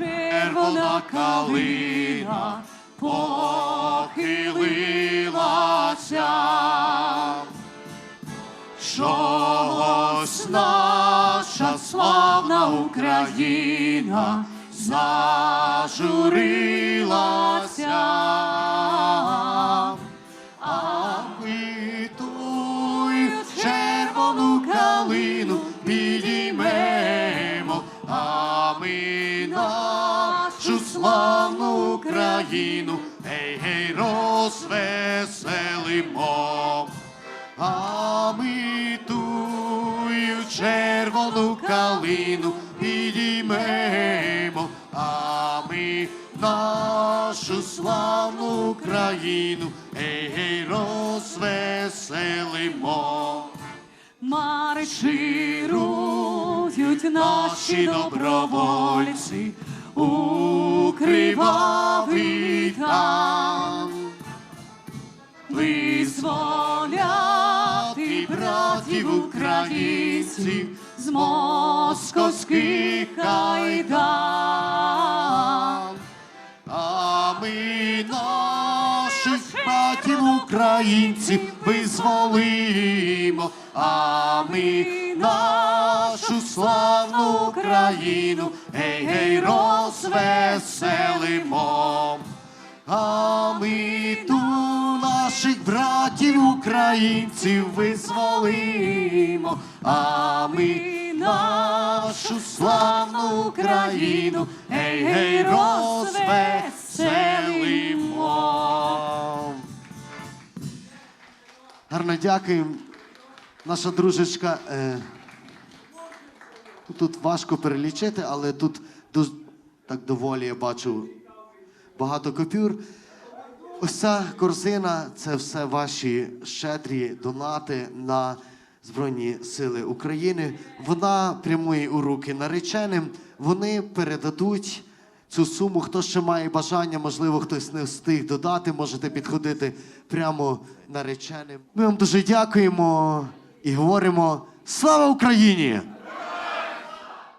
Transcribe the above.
Червона калина похилилася, що ось наша славна Україна зажурилася. А тую червону калину підіймемо, а ми нашу славну Україну, гей, гей, розвеселимо. А ми тую червону калину підіймемо, а ми нашу славну країну, гей, гей, розвеселимо. Марширують наші добровольці у кривавий там. Визволяти братів українців з московських кайдан. А ми наших братів українців визволимо, а ми нашу славну країну, гей, гей, розвеселимо. А ми ту наших братів українців визволимо, а ми нашу славну Україну, гей, гей, розвеселимо. Гарно дякуємо. Наша дружечка. Е, тут важко перелічити, але тут дуже, так доволі я бачу багато купюр. Ось ця корзина це все ваші щедрі донати на Збройні Сили України. Вона прямує у руки нареченим. Вони передадуть цю суму. Хто ще має бажання, можливо, хтось не встиг додати, можете підходити прямо нареченим. Ми вам дуже дякуємо і говоримо: слава Україні!